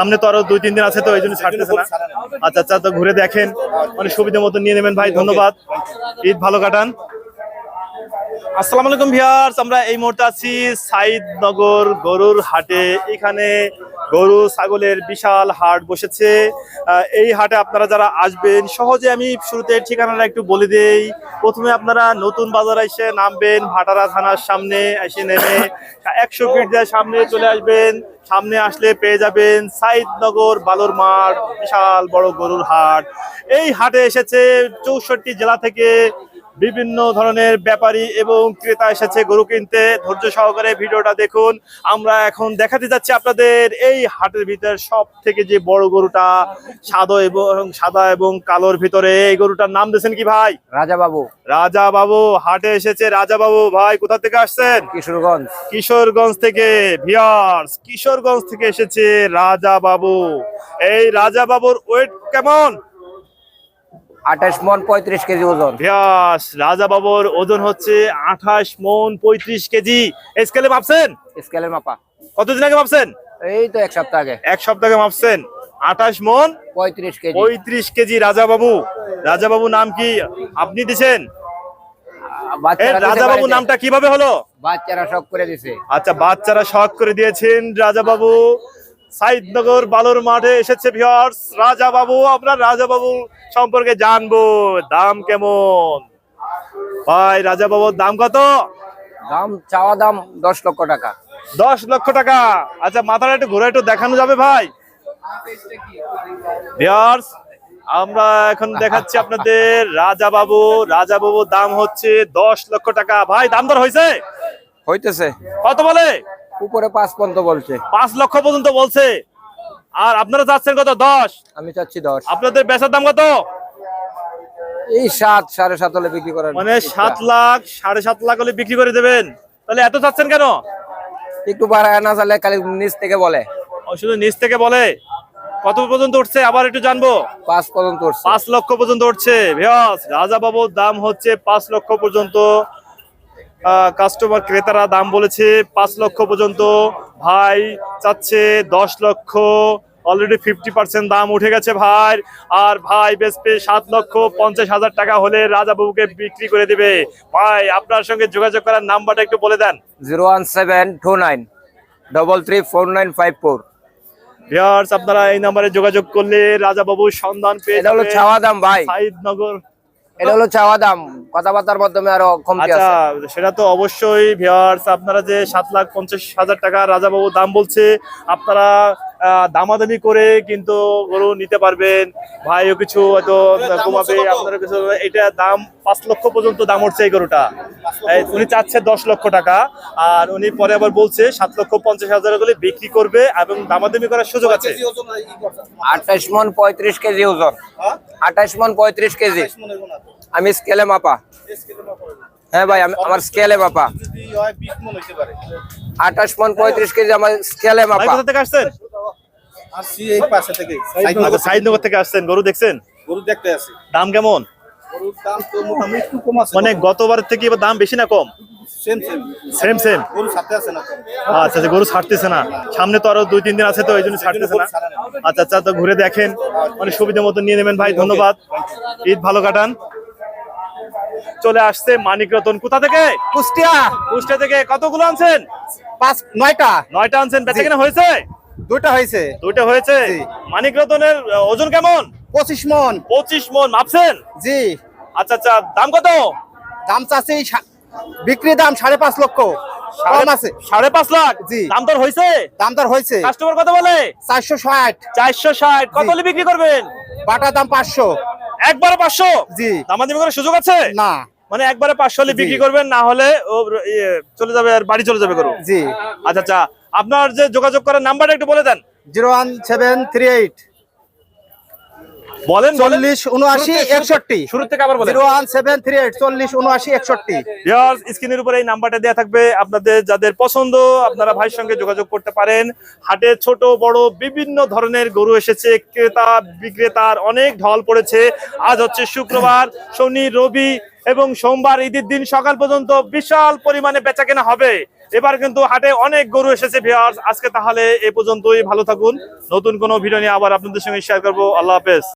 সামনে তো আরও দুই তিন দিন আছে তো এই জন্য ছাড়তেছে না। আচ্ছা আচ্ছা তো ঘুরে দেখেন। অনেক সুবিধা মতো নিয়ে নেবেন ভাই ধন্যবাদ। ঈদ ভালো কাটান। আসসালামু আলাইকুম ভিউয়ার্স, আমরা এই মুহূর্তে আছি সাইদনগর গরুর হাটে। এখানে গরু, ছাগলের বিশাল হাট বসেছে। এই হাটে আপনারা যারা আসবেন, সহজে আমি শুরুতে ঠিকানাটা একটু বলে দেই। প্রথমে আপনারা নতুন বাজার এসে নামবেন, ভাটারা থানার সামনে এসে নেমে একশো ফিট দিয়ে সামনে চলে আসবেন। সামনে আসলে পেয়ে যাবেন সাইদনগর বালুর মাঠ, বিশাল বড় গরুর হাট। এই হাটে এসেছে চৌষট্টি জেলা থেকে বিভিন্ন ধরনের ব্যাপারী এবং ক্রেতা এসেছে গরু কিনতে। ধৈর্য সহকারে ভিডিওটা দেখুন। আমরা এখন দেখাতে যাচ্ছি আপনাদের এই হাটের ভিতর সব থেকে যে বড় গরুটা সাদা এবং সাদা এবং কালোর ভিতরে। এই গরুটার নাম দিয়েছেন কি ভাই? রাজা বাবু রাজা বাবু হাটে এসেছে রাজা বাবু ভাই কোথা থেকে আসছেন? কিশোরগঞ্জ। কিশোরগঞ্জ থেকে। ভিয়ার্স কিশোরগঞ্জ থেকে এসেছে রাজা বাবু এই রাজা বাবুর ওয়েট কেমন? আঠাশ মন পঁয়ত্রিশ কেজি ওজন। ব্যাস রাজা বাবুর ওজন হচ্ছে আঠাশ মন পঁয়ত্রিশ কেজি। স্কেলে মাপছেন স্কেলের মাপা। কতদিন আগে মাপছেন এই তো এক সপ্তাহ আগে। এক সপ্তাহ আগে মাপছেন আঠাশ মন পঁয়ত্রিশ কেজি। পঁয়ত্রিশ কেজি রাজা বাবু। রাজা বাবু নাম কি আপনি দিছেন? রাজা বাবু নামটা কীভাবে হলো? বাচ্চারা সব করে দিছে। আচ্ছা বাচ্চারা শখ করে দিয়েছেন রাজা বাবু। সাইদনগর বালুর মাঠে এসেছে ভিউয়ার্স রাজা বাবু আমরা রাজা বাবু সম্পর্কে জানব। দাম কেমন? ভাই রাজা বাবুর দাম কত? দাম চাওয়া দাম দশ লক্ষ টাকা। দশ লক্ষ টাকা। আচ্ছা মাথাটা একটু ঘুরে একটু দেখানো যাবে ভাই? ভিউয়ার্স আমরা এখন দেখাচ্ছি আপনাদের রাজা বাবু রাজা বাবুর দাম হচ্ছে দশ লক্ষ টাকা। ভাই দাম দর হয়েছে? হইতেছে। কত বলে? উপরে পাঁচ পর্যন্ত বলছে। পাঁচ লক্ষ পর্যন্ত বলছে। আর আপনারা চাচ্ছেন কত? দশ? আমি চাচ্ছি দশ। আপনাদের বেচার দাম কত? এই সাত সাড়ে সাত হলে বিক্রি করার মানে সাত লাখ সাড়ে সাত লাখ হলে বিক্রি করে দেবেন। তাহলে এত চাচ্ছেন কেন? একটু বাড়ায় না চালে খালি নিচ থেকে বলে। শুধু নিচ থেকে বলে? কত পর্যন্ত উঠছে? আবার একটু জানব। পাঁচ পর্যন্ত উঠছে। পাঁচ লক্ষ পর্যন্ত উঠছে। রাজা বাবুর দাম হচ্ছে পাঁচ লক্ষ পর্যন্ত। কাস্টমার ক্রেতারা দাম বলেছে পাঁচ লক্ষ পর্যন্ত। ভাই চাচ্ছে দশ লক্ষ। অলরেডি ফিফটি পার্সেন্ট দাম উঠে গেছে ভাই। আর ভাই বেচবে সাত লক্ষ পঞ্চাশ হাজার টাকা হলে রাজা বাবুকে বিক্রি করে দিবে। ভাই আপনার সঙ্গে যোগাযোগ করার নাম্বারটা একটু বলে দেন। Zero one seven two nine double three four nine five four. Viewers আপনারা এই নাম্বারে যোগাযোগ করলে রাজা বাবুর সন্ধান পেয়ে এটা হলো যাবেন। চাওয়া দাম ভাই। সাইদনগর এটা হলো চাওয়া দাম। কথাবার্তার মাধ্যমে আরও কমতি আচ্ছা আছে। সেটা তো অবশ্যই ভিউয়ার্স আপনারা যে সাত লাখ পঞ্চাশ হাজার টাকা রাজাবাবু দাম বলছে আপনারা দামাদামি করে কিন্তু গরু নিতে পারবেন। ভাইও কিছু হয়তো কমাবে আপনারা কিছু এটা দাম পাঁচ লক্ষ পর্যন্ত দাম উঠছে এই গরুটা। উনি চাচ্ছে দশ লক্ষ টাকা। আর উনি পরে আবার বলছে সাত লক্ষ পঞ্চাশ হাজার করে বিক্রি করবে এবং দামাদামি করার সুযোগ আছে। আঠাশ মন পঁয়ত্রিশ কেজি ওজন। আঠাশ মন পঁয়ত্রিশ কেজি। আমি স্কেলে মাপা। হ্যাঁ ভাই আমি আমার স্কেলে মাপা। আঠাশ মন পঁয়ত্রিশ কেজি আমার স্কেলে মাপা। কোথা থেকে আসছেন? আসছি এই পাশে থেকে আচ্ছা, সাইদনগর থেকে। আসছেন গরু দেখছেন? গরু দেখতে আসি। দাম কেমন? গরুর দাম তো মোটামুটি একটু কম আছে। মানে গতবারের থেকে এবার দাম বেশি না কম? সেম সেম সেম সেম গরু সাথে আছে না আচ্ছা আচ্ছা গরু ছাড়তেছে না। সামনে তো আরও দুই তিন দিন আছে তো এই জন্য ছাড়তেছে না। আচ্ছা আচ্ছা তো ঘুরে দেখেন। মানে সুবিধা মতো নিয়ে নেবেন ভাই ধন্যবাদ। ঈদ ভালো কাটান। চলে আসছে মানিক রতন। কোথা থেকে? কুষ্টিয়া। কুষ্টিয়া থেকে। কতগুলো আনছেন? পাঁচ নয়টা। নয়টা আনছেন। বেচা কেনা হয়েছে? দুইটা হয়েছে। দুইটা হয়েছে। মানিক রতনের ওজন কেমন? পঁচিশ মন। পঁচিশ মন। মাপছেন? জি। আচ্ছা আচ্ছা। দাম কত? দাম চাচ্ছি বিক্রি দাম সাড়ে পাঁচ লক্ষ। সাড়ে পাঁচ লাখ? জি। দাম দর হয়েছে? দাম দর হয়েছে। কাস্টমার কত বলে? চারশো ষাট। চারশো ষাট। কত বিক্রি করবেন? দাম পাঁচশো। একবারে পাঁচশো? জি। দামাদামি করার সুযোগ আছে? না। মানে একবারে পাঁচশো হলে বিক্রি করবেন না হলে ও ইয়ে, চলে যাবে আর বাড়ি চলে যাবে গরু। জি। আচ্ছা আচ্ছা। আপনার যে যোগাযোগ করার নাম্বারটা একটু বলে দেন। Zero one seven three eight. বলেন চল্লিশ উনআশি একষট্টি। শুরু থেকে আবার বলেন। Zero one seven three eight চল্লিশ উনআশি একষট্টি। স্ক্রিনের উপরে এই নাম্বারটা দেওয়া থাকবে। আপনাদের যাদের পছন্দ আপনারা ভাইয়ের সঙ্গে যোগাযোগ করতে পারেন। হাটে ছোট বড় বিভিন্ন ধরনের গরু এসেছে। ক্রেতা বিক্রেতার অনেক ঢল পড়েছে। আজ হচ্ছে শুক্রবার শনি রবি এবং সোমবার ঈদের দিন সকাল পর্যন্ত বিশাল পরিমাণে বেচা কেনা হবে। এবার কিন্তু হাটে অনেক গরু এসেছে ভিউয়ার্স আজকে তাহলে এ পর্যন্তই। ভালো থাকুন। নতুন কোনো ভিডিও নিয়ে আবার আপনাদের সঙ্গে শেয়ার করব। আল্লাহ হাফেজ।